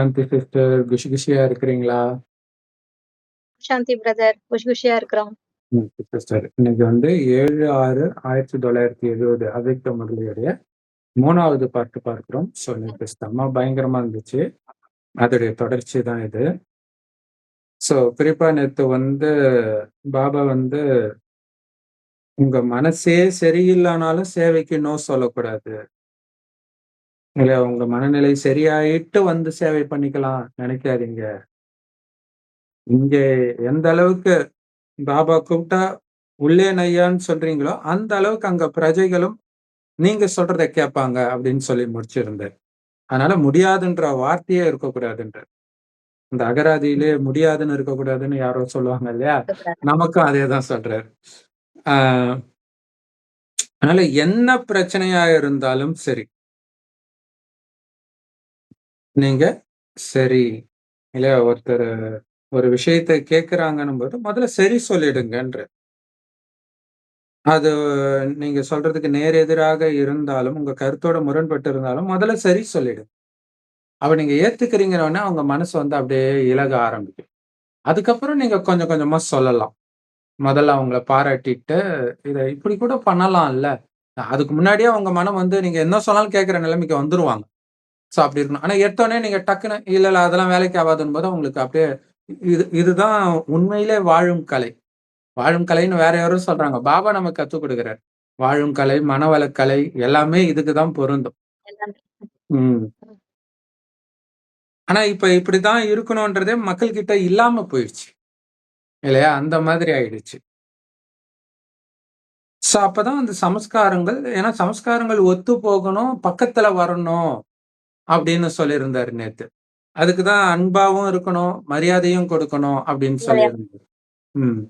சாந்தி sister குஷி குஷியா இருக்கிறீங்களா? சாந்தி பிரதர். குஷி குஷியா இருக்கிறோம். சிஸ்டர். இன்னைக்கு வந்து 7/6/1970 அவ்யக்த முரளியுடைய 3வது பார்ட் பார்க்கிறோம். ஸோ நேத்து செம்ம பயங்கரமா இருந்துச்சு. அதோடைய தொடர்ச்சி தான் இது. ஸோ குறிப்பா நேத்து வந்து பாபா வந்து உங்க மனசே சரியில்லனாலும் சேவைக்கு நோ சொல்லக்கூடாது. இல்ல உங்க மனநிலை சரியாயிட்டு வந்து சேவை பண்ணிக்கலாம் நினைக்காதீங்க. இங்க எந்த அளவுக்கு பாபா கூப்பிட்டா உள்ளேன் ஐயான்னு சொல்றீங்களோ, அந்த அளவுக்கு அங்க பிரஜைகளும் நீங்க சொல்றத கேட்பாங்க அப்படின்னு சொல்லி முடிச்சிருந்தார். அதனால முடியாதுன்ற வார்த்தையே இருக்கக்கூடாதுன்றார். இந்த அகராதியிலே முடியாதுன்னு இருக்கக்கூடாதுன்னு யாரோ சொல்லுவாங்க இல்லையா? நமக்கும் அதே தான் சொல்றாரு. ஆ அதனால என்ன பிரச்சனையா இருந்தாலும் சரி. நீங்க சரி. இல்லையா ஒருத்தர் ஒரு விஷயத்த கேட்கிறாங்கன்னும்போது, முதல்ல சரி சொல்லிடுங்கன்றார். அது நீங்க சொல்றதுக்கு நேர் எதிராக இருந்தாலும், உங்க கருத்தோட முரண்பட்டு இருந்தாலும், முதல்ல சரி சொல்லிடுங்க. அப்ப நீங்க ஏத்துக்கிறீங்கன உடனே அவங்க மனசு வந்து அப்படியே இலக ஆரம்பிக்கும். அதுக்கப்புறம் நீங்க கொஞ்சம் கொஞ்சமா சொல்லலாம். முதல்ல அவங்கள பாராட்டிட்டு, இத இப்படி கூட பண்ணலாம்ல. அதுக்கு முன்னாடியே அவங்க மனம் வந்து நீங்க என்ன சொன்னாலும் கேட்கிற நிலைமைக்கு வந்துருவாங்க. ஸோ அப்படி இருக்கணும். ஆனா எடுத்தோடனே நீங்க டக்குனு இல்ல, இல்லை அதெல்லாம் வேலைக்கு ஆகாதும்போது உங்களுக்கு அப்படியே இது இதுதான் உண்மையிலே வாழும் கலை. வாழும் கலைன்னு வேற யாரும் சொல்றாங்க. பாபா நமக்கு கற்றுக் குடுக்குறார். வாழும் கலை, மனவளக்கலை எல்லாமே இதுக்கு தான் பொருந்தும். உம் ஆனா இப்ப இப்படிதான் இருக்கணும்ன்றதே மக்கள் கிட்ட இல்லாம போயிடுச்சு. இல்லையா? அந்த மாதிரி ஆயிடுச்சு. ஸோ அப்பதான் அந்த சமஸ்காரங்கள் ஏன்னா சமஸ்காரங்கள் ஒத்து போகணும், பக்கத்துல வரணும் அப்படின்னு சொல்லியிருந்தாரு நேத்து. அதுக்கு தான் அன்பாவும் இருக்கணும், மரியாதையும் கொடுக்கணும் அப்படின்னு? சொல்லியிருந்தாரு. ம்.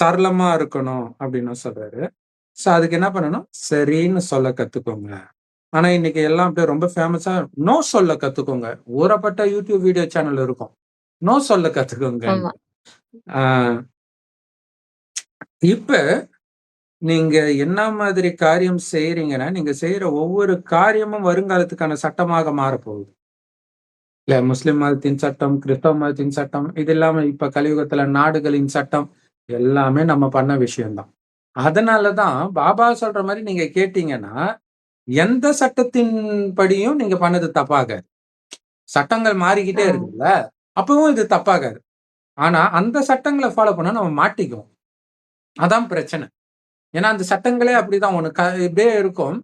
சரளமா இருக்கணும் அப்படின்னு சொல்றாரு. ஸோ அதுக்கு என்ன பண்ணணும்? சரின்னு சொல்ல கத்துக்கோங்க. ஆனா இன்னைக்கு எல்லாம் அப்படியே ரொம்ப ஃபேமஸா நோ சொல்ல கத்துக்கோங்க. ஊறப்பட்ட யூடியூப் வீடியோ சேனல் இருக்கும். நோ சொல்ல. ஆ. இப்ப நீங்க என்ன மாதிரி காரியம் செய்றீங்கன்னா, நீங்க செய்ற ஒவ்வொரு காரியமும் வருங்காலத்துக்கான சட்டமாக மாறப்போகுது. இல்ல முஸ்லிம் மதத்தின் சட்டம், கிறிஸ்தவ மதத்தின் சட்டம், இது இல்லாம இப்ப கலியுகத்துல நாடுகளின் சட்டம், எல்லாமே நம்ம பண்ண விஷயம் தான். அதனால தான் பாபா சொல்ற மாரி நீங்க கேட்டீங்கன்னா, எந்த சட்டத்தின் படியும் நீங்க பண்ணது தப்பாகாது. சட்டங்கள் மாறிக்கிட்டே ஆ. இருக்குல்ல, அப்பவும் இது தப்பாகாது. ஆனா அந்த சட்டங்கள ஃபாலோ பண்ணா நம்ம மாட்டிக்குவோம். அதான் பிரச்சனை. ஏன்னா அந்த சட்டங்களே அப்படிதான் ஒண்ணு க இப்படியே இருக்கும்.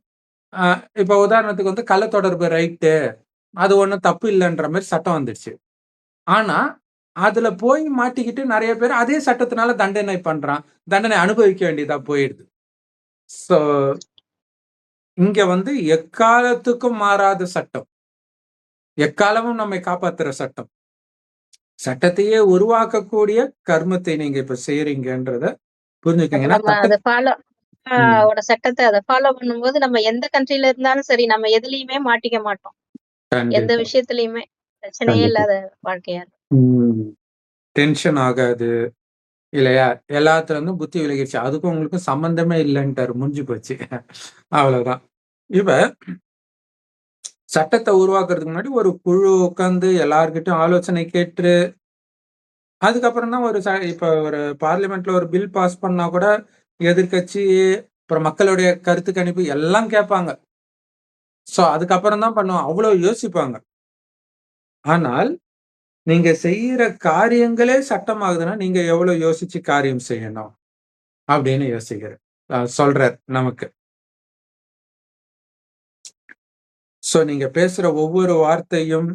அ இப்ப உதாரணத்துக்கு வந்து கள்ள தொடர்பு ரைட்டு. அது ஒண்ணும் தப்பு இல்லைன்ற மாதிரி சட்டம் வந்துடுச்சு ஆனா, அதுல போய் மாட்டிக்கிட்டு நிறைய பேர் அதே சட்டத்தினால தண்டனை பண்றான். தண்டனை அனுபவிக்க வேண்டியதா போயிடுது. ஸோ இங்க வந்து எக்காலத்துக்கும் மாறாத சட்டம். எக்காலமும் நம்மை காப்பாத்துற சட்டம். சட்டத்தையே உருவாக்கக்கூடிய கர்மத்தை நீங்க இப்ப செய்யறீங்கன்றத புரிஞ்சுக்கங்க. ஓட சட்டத்த அத ஃபாலோ பண்ணும்போது நம்ம எந்த கண்ட்ரில இருந்தாலும் சரி, நம்ம எதுலயுமே மாட்டிக்க மாட்டோம். எந்த. விஷயத்திலயுமே பிரச்சனையே. இல்லாத வாழ்க்கையா. டென்ஷன் ஆகாது. இல்லையா? எல்லாத்துல இருந்தும் புத்தி விலகிருச்சு. அதுக்கும் உங்களுக்கும் சம்மந்தமே இல்லன்ட்டாரு. முடிஞ்சு போச்சு. அவ்வளவுதான். இப்ப சட்டத்த உருவாக்குறதுக்கு முன்னாடி ஒரு குழு உட்கார்ந்து எல்லார்கிட்டயும் ஆலோசனை கேட்டு அதுக்கப்புறம் தான் ஒரு ச இப்போ ஒரு பார்லிமெண்ட்ல ஒரு பில் பாஸ் பண்ணா கூட எதிர்க்கட்சி, அப்புறம் மக்களுடைய கருத்து கணிப்பு எல்லாம் கேட்பாங்க. ஸோ அதுக்கப்புறம் தான் பண்ணுவோம். அவ்வளோ யோசிப்பாங்க. ஆனால், நீங்க செய்யற காரியங்களே சட்டமாகுதுன்னா, நீங்க எவ்வளோ யோசிச்சு காரியம் செய்யணும்? அப்படின்னு யோசிக்கிற சொல்றார் நமக்கு. ஸோ நீங்க பேசுற ஒவ்வொரு வார்த்தையும்,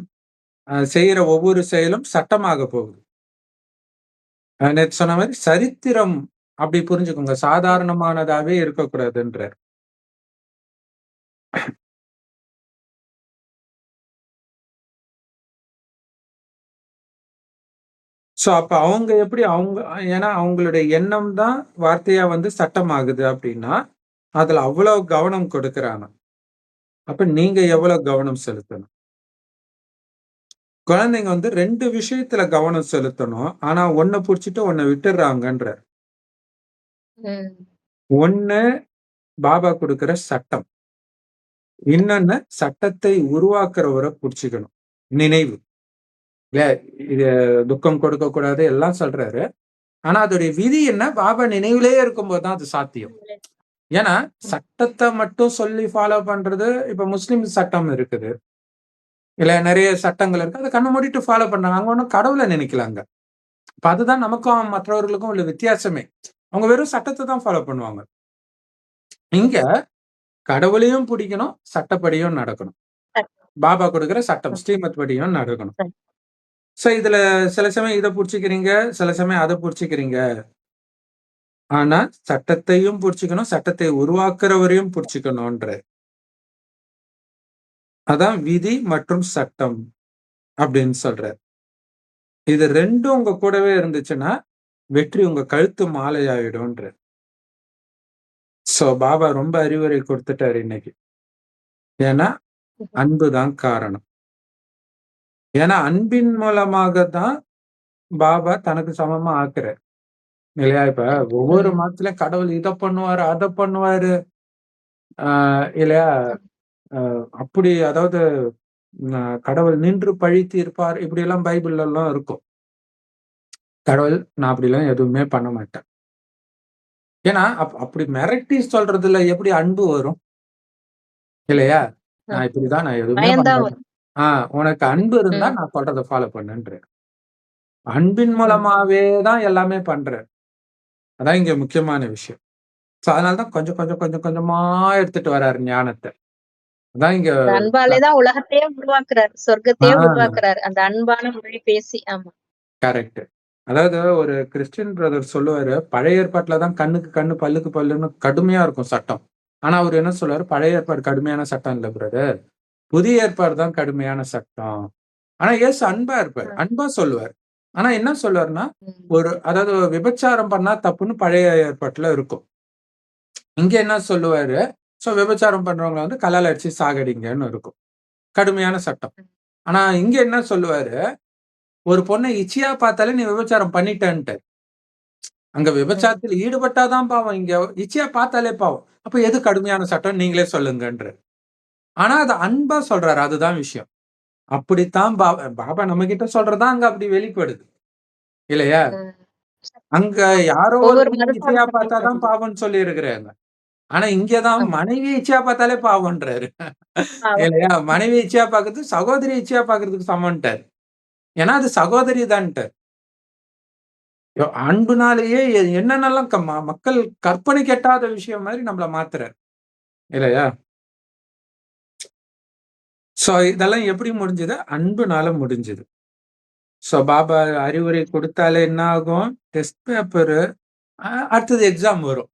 செய்யற ஒவ்வொரு செயலும் சட்டமாக போகுது. அ நேத்து சொன்ன மாதிரி சரித்திரம் அப்படி புரிஞ்சுக்கோங்க. சாதாரணமானதாவே இருக்கக்கூடாதுன்றார். ஸோ அப்ப அவங்க எப்படி அவங்க ஏன்னா அவங்களுடைய எண்ணம் தான் வார்த்தையா வந்து சட்டமாகுது அப்படின்னா, அதுல அவ்வளோ கவனம் கொடுக்குறாங்க. அப்ப நீங்க எவ்வளோ கவனம் செலுத்தணும்? குழந்தைங்க வந்து 2 விஷயத்துல கவனம் செலுத்தணும். ஆனா ஒண்ண புடிச்சுட்டு ஒண்ண விட்டுர்றாங்கன்றார். ம். ஒண்ணு பாபா குடுக்குற சட்டம். இன்னொன்னு சட்டத்தை உருவாக்குறவர புடிச்சுக்கணும். நினைவு. இல்ல இது துக்கம் கொடுக்கக்கூடாது எல்லாம் சொல்றாரு. ஆனா அதோடைய விதி என்ன? பாபா நினைவிலேயே இருக்கும்போது தான் அது சாத்தியம். ஏன்னா, சட்டத்த மட்டும் சொல்லி ஃபாலோ பண்றது இப்ப முஸ்லிம் சட்டம் இருக்குது. இல்ல நெறைய சட்டங்கள் இருக்கு. அத கண்ண மூடிட்டு ஃபாலோ பண்றாங்க. அங்க ஒண்ணும் கடவுள நினைக்கல அங்க. இப்ப அதுதான் நமக்கும் மற்றவர்களுக்கும் உள்ள வித்தியாசமே. அவங்க வெறும் சட்டத்த தான் ஃபாலோ பண்ணுவாங்க. இங்க கடவுளையும் புடிக்கணும், சட்டப்படியும் நடக்கணும். பாபா குடுக்குற சட்டம் ஸ்ரீமத் படியும் நடக்கணும். சோ இதுல சில சமயம் இத புடிச்சுக்கிறீங்க, சில சமயம் அத புடிச்சுக்கிறீங்க. ஆனா சட்டத்தையும் புடிச்சுக்கணும், சட்டத்தை உருவாக்குறவரையும் புடிச்சுக்கணும்ன்றாரு. அதான் விதி மற்றும் சட்டம் அப்படின்னு சொல்றாரு. இது 2ம் உங்க கூடவே இருந்துச்சுன்னா, வெற்றி உங்க கழுத்து மாலையாயிடும்ன்றாரு. சோ பாபா ரொம்ப அறிவுரை குடுத்துட்டாரு இன்னைக்கு. ஏன்னா, அன்பு தான் காரணம். ஏன்னா அன்பின் மூலமாக தான் பாபா தனக்கு சமமா ஆக்குறார். இல்லையா? இப்ப ஒவ்வொரு ம். மதத்திலயும் கடவுள் இத பண்ணுவாரு, அத பண்ணுவாரு. ஆ இல்லையா? அப்படி அதாவது கடவுள் நின்று பழி தீர்ப்பார். இப்படியெல்லாம் பைபிள்லலாம் இருக்கும். கடவுள் நான் அப்படிலாம் எதுவுமே பண்ண மாட்டேன். ஏன்னா, அப் அப்படி மிரட்டி சொல்றதுல எப்படி அன்பு வரும்? இல்லையா? நான் இப்படிதான் நான் எதுவுமே பயம் பண்ண தான் மாட்டேன். ஆ உனக்கு அன்பு இருந்தா. நான் சொல்றத ஃபாலோ பண்ணுன்றாரு. அன்பின். மூலமாவே தான் எல்லாமே பண்றாரு. அதான் இங்க முக்கியமான விஷயம். சோ அதனால தான் கொஞ்சம் கொஞ்சம் கொஞ்சம் கொஞ்சமா எடுத்துட்டு வராரு ஞானத்த. அதான் இங்க அந்த அன்பாலே தான் உலகத்தையே உருவாக்குறாரு. சொர்க்கத்தையே. உருவாக்குறாரு. அந்த அன்பான மொழி பேசி. ஆமா. கரெக்ட். அதாவது ஒரு கிறிஸ்டியன் பிரதர் சொல்லுவாரு, பழைய ஏற்பாட்டுல தான் கண்ணுக்கு கண்ணு, பல்லுக்கு பல்லுன்னு கடுமையா இருக்கும் சட்டம். ஆனா அவரு என்ன சொல்லுவாரு, பழைய ஏற்பாடு கடுமையான சட்டம் இல்ல பிரதர். புதிய ஏற்பாடு தான் கடுமையான சட்டம். ஆனா இயேசு அன்பா இருப்பாரு. அன்பா சொல்லுவாரு. ஆனா என்ன சொல்லுவாருன்னா. ஒரு அதாவது விபச்சாரம் பண்ணா தப்புன்னு பழைய ஏற்பாட்டுல இருக்கும். இங்க என்ன சொல்லுவாரு, சோ விபச்சாரம் பண்றவங்கள வந்து கல்லால அடிச்சு சாகடிங்கன்னு இருக்கும். கடுமையான சட்டம். ஆனா இங்க என்ன சொல்லுவாரு, ஒரு பொண்ண இச்சையா பார்த்தாலே நீ விபச்சாரம் பண்ணிட்டன்ட்டாரு. அங்க. விபச்சாரத்தில் ஈடுபட்டா தான் பாவம். இங்க இச்சையா பார்த்தாலே பாவம். அப்ப எது கடுமையான சட்டம் நீங்களே சொல்லுங்கன்றாரு. ஆனா அத அன்பா சொல்றாரு. அதுதான் விஷயம். அப்படித்தான் பா பாபா நம்மகிட்ட சொல்றது தான் அங்க அப்படி வெளிப்படுது. இல்லையா? அங்க யாரோ ஒவ்வொரு ஒருத்தங்க மதத்தாரும் இச்சையா பார்த்தா ஆனா இங்க தான் ஆமா. மனைவி இச்சையா பார்த்தாலே பாவம்ன்றாரு. பாவம். இல்லையா? மனைவி இச்சையா பார்க்கறது சகோதரி இச்சையா பார்க்கறதுக்கு சமம்ன்ட்டாரு. ஏன்னா அது சகோதரி தான்ட்டாரு. யோ அன்புனாலேயே எ என்னென்னலாம் க ம மக்கள் கற்பனைக்கு எட்டாத விஷயம் மாரி நம்மள மாத்துறாரு. இல்லையா? சோ இதெல்லாம் எப்படி முடிஞ்சது? அன்புனால முடிஞ்சது. சோ பாபா அறிவுரை குடுத்தாலே என்ன ஆகும்? டெஸ்ட் பேப்பரு அ அடுத்தது எக்ஸாம் வரும்.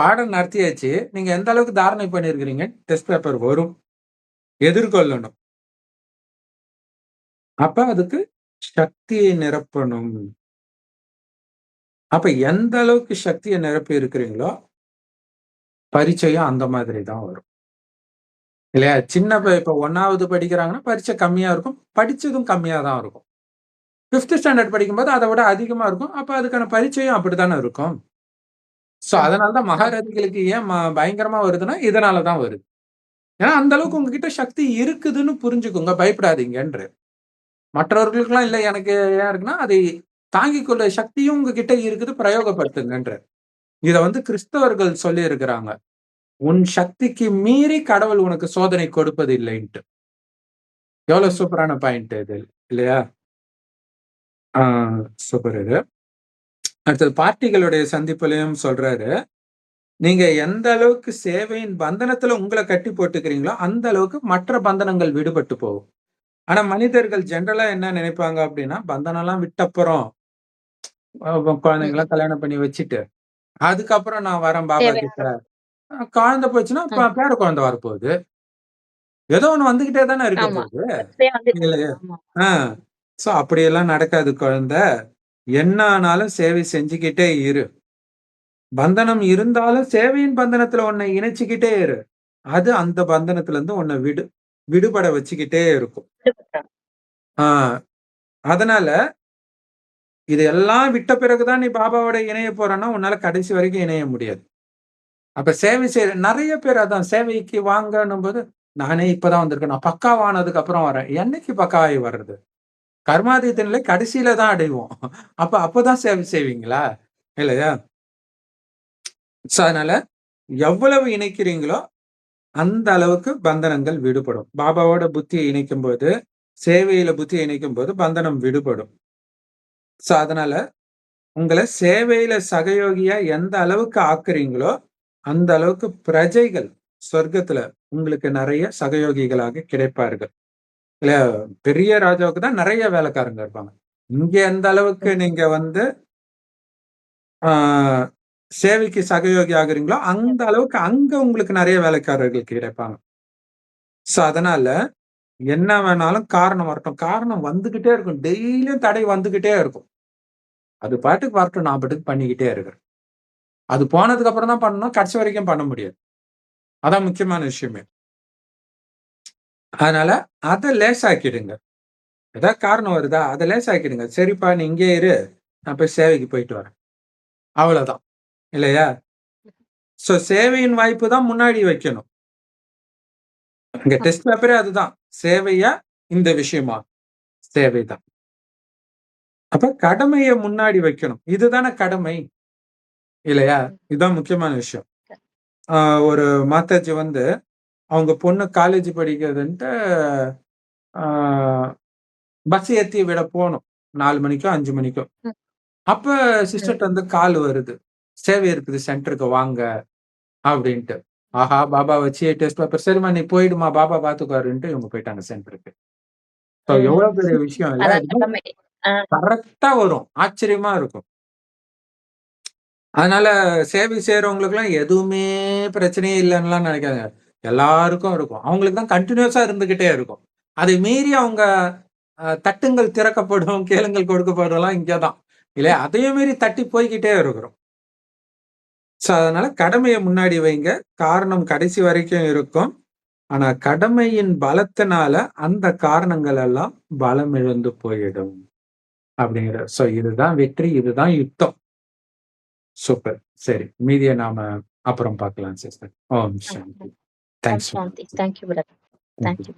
பாடம் நடத்தியாச்சு. நீங்க எந்த அளவுக்கு தாரணை பண்ணியிருக்கிறீங்க? டெஸ்ட் பேப்பர் வரும். எதிர்கொள்ளணும். அப்ப அதுக்கு சக்தியை நிரப்பணும். அப்ப எந்த அளவுக்கு சக்தியை நிரப்பி இருக்கிறீங்களோ, பரிச்சயம் அந்த மாதிரி தான் வரும். இல்லையா? சின்ன இப்ப ஒன்னாவது படிக்கிறாங்கன்னா, பரீட்சை கம்மியா இருக்கும். படிச்சதும் கம்மியா தான் இருக்கும். ஃபிஃப்த் ஸ்டாண்டர்ட் படிக்கும்போது அதை விட அதிகமா இருக்கும். அப்ப அதுக்கான பரிச்சயம் அப்படித்தானே இருக்கும். சோ அதனாலதான் அதனால தான் மகாரதிகளுக்கு ஏன் ம பயங்கரமா வருதுன்னா, இதனால தான் வருது. ஏன்னா அந்த அளவுக்கு உங்ககிட்ட சக்தி இருக்குதுன்னு புரிஞ்சுக்கோங்க. பயப்படாதீங்கன்றாரு. மற்றவர்களுக்கெல்லாம் இல்ல எனக்கு ஏன் இருக்குன்னா, அதை தாங்கிக் கொள்ள சக்தியும் உங்ககிட்ட இருக்குது பிரயோகப்படுத்துங்கன்றாரு. இத வந்து கிறிஸ்தவர்கள் சொல்லி இருக்கிறாங்க உன் சக்திக்கு மீறி கடவுள் உனக்கு சோதனை கொடுப்பது இல்லைன்ட்டு எவ்வளவு சூப்பரான பாயிண்ட் இது. இல்லையா? ஆஹ் சூப்பர் இது. அடுத்தது பார்ட்டிகளுடைய சந்திப்புலயும் சொல்றாரு. நீங்க எந்த அளவுக்கு சேவையின் பந்தனத்துல உங்கள கட்டி போட்டுக்கிறீங்களோ, அந்த அளவுக்கு மற்ற பந்தனங்கள் விடுபட்டு போகும். ஆனா மனிதர்கள் ஜெனரலா என்ன நினைப்பாங்க அப்படின்னா, பந்தனம்லாம் விட்டப்புறம் அ ம். குழந்தைங்கலாம் கல்யாணம் பண்ணி வச்சுட்டு, அதுக்கப்புறம் நான் வரேன் பாபா கிட்ட. குழந்தை போச்சுன்னா. பேர குழந்தை வரப்போகுது. ஏதோ ஒண்ணு வந்துகிட்டே தானே இருக்க. போகுது. பக்கத்திலேயே வந்துட்டு இல்லையா? ஆமா. ஆ. சோ அப்படியெல்லாம் நடக்காது குழந்தை. என்ன ஆனாலும் சேவை செஞ்சுக்கிட்டே இரு. பந்தனம் இருந்தாலும் சேவையின் பந்தனத்துல உன்னை இணைச்சுக்கிட்டே இரு. அது அந்த பந்தனத்துல இருந்து உன்ன விடு விடுபட வச்சுக்கிட்டே இருக்கும். விடுபட்டாங்க. ஆ. அதனால இதெல்லாம் விட்ட பிறகு தான் நீ பாபாவோட இணைய போறன்னா, உன்னால கடைசி வரைக்கும் இணைய முடியாது. அப்ப சேவை செய்ற நெறைய பேர் அதான் சேவைக்கு வாங்கன்னும்போது, நானே இப்பதான் வந்திருக்கேன். நான் பக்காவானதுக்கு அப்புறம் வரேன். என்னைக்கு பக்காவாகி வர்றது? கர்மாதீத நிலை கடைசியில தான் அடைவோம். அப்ப அப்பதான் சேவை செய்வீங்களா? இல்லையா? ஸோ அதனால எவ்வளவு இணைக்கிறீங்களோ, அந்த அளவுக்கு பந்தனங்கள் விடுபடும். பாபாவோட புத்தி இணைக்கும் போது சேவையில புத்தி இணைக்கும் போது பந்தனம் விடுபடும். ஸோ அதனால உங்கள சேவையில சகயோகியா எந்த அளவுக்கு ஆக்குறீங்களோ, அந்த அளவுக்கு பிரஜைகள் சொர்க்கத்துல உங்களுக்கு நிறைய சகயோகிகளாக கிடைப்பார்கள். இல்லையா? பெரிய ராஜாவுக்கு தான் நிறைய வேலைக்காரங்க இருப்பாங்க. இங்க எந்த அளவுக்கு நீங்க வந்து சேவைக்கு சகயோகி ஆகுறீங்களோ, அந்த அளவுக்கு அங்க உங்களுக்கு நிறைய வேலைக்காரர்கள் கிடைப்பாங்க. ஸோ அதனால என்ன வேணாலும் காரணம் வரட்டும். காரணம் வந்துகிட்டே இருக்கும். டெய்லியும் தடை வந்துகிட்டே இருக்கும். அது பாட்டுக்கு வரட்டும். நான் பாட்டுக்கு பண்ணிக்கிட்டே இருக்கிறேன். அது போனதுக்கு அப்புறம் தான் பண்ணணும். கடைசி வரைக்கும் பண்ண முடியாது. அதான் முக்கியமான விஷயமே. அதனால அத லேசாக்கிடுங்க. ஏதாவது காரணம் வருதா? அத லேசாக்கிடுங்க. சரிப்பா நீ இங்கேயே இரு. நான் போய் சேவைக்கு போயிட்டு வரேன். அவ்வளவுதான். இல்லையா? ஸோ சேவையின் வாய்ப்பு தான் முன்னாடி வைக்கணும். இங்க டெஸ்ட் பேப்பரே அதுதான். சேவையா? இந்த விஷயமா? சேவை தான். அப்ப கடமைய முன்னாடி வைக்கணும். இதுதானே கடமை. இல்லையா? இதுதான் முக்கியமான விஷயம். ஒரு மாதாஜி வந்து அவங்க பொண்ணு காலேஜ் படிக்கிறதுன்ட்டு பஸ் ஏத்தி விட போணும். 4 மணிக்கோ, 5 மணிக்கோ. ம். அப்ப சிஸ்டர்ட்ட இருந்து கால் வருது. சேவை இருக்குது சென்டருக்கு வாங்க அப்படின்ட்டு. ஆஹா! பாபா வச்சு டெஸ்ட் பேப்பர் சரிம்மா நீ போயிடுமா பாபா பார்த்துக்குவாருன்ட்டு இவங்க போயிட்டாங்க சென்டருக்கு. ஸோ. எவ்வளவு பெரிய விஷயம் இல்ல? கரெக்ட்டா வரும். ஆச்சரியமா இருக்கும். அதனால சேவை செய்றவங்களுக்கெல்லாம் எதுவுமே பிரச்சனையே இல்லன்னுலாம் நெனைக்காதீங்க. எல்லாருக்கும் இருக்கும். அவங்களுக்கு தான் கன்டினியூஸா இருந்துகிட்டே இருக்கும். அதை மீறி அவங்க தட்டுங்கள் திறக்கப்படும், கேளுங்கள் கொடுக்கப்படும்லாம் இங்க தான். இல்லையா? அதையும் மீறி தட்டி போய்க்கிட்டே இருக்கிறோம். ஸோ அதனால கடமைய முன்னாடி வைங்க. காரணம் கடைசி வரைக்கும் இருக்கும். ஆனா கடமையின் பலத்தினால அந்த காரணங்கள் எல்லாம் பலம் இழந்து போயிடும். அப்படிங்கிற ஸோ இதுதான் வெற்றி. இதுதான் யுத்தம். சூப்பர். சரி. மீதிய நாம அப்புறம் பார்க்கலாம் sister. Om Shanti. Thanks. That's. Thank you, brother. Thank you.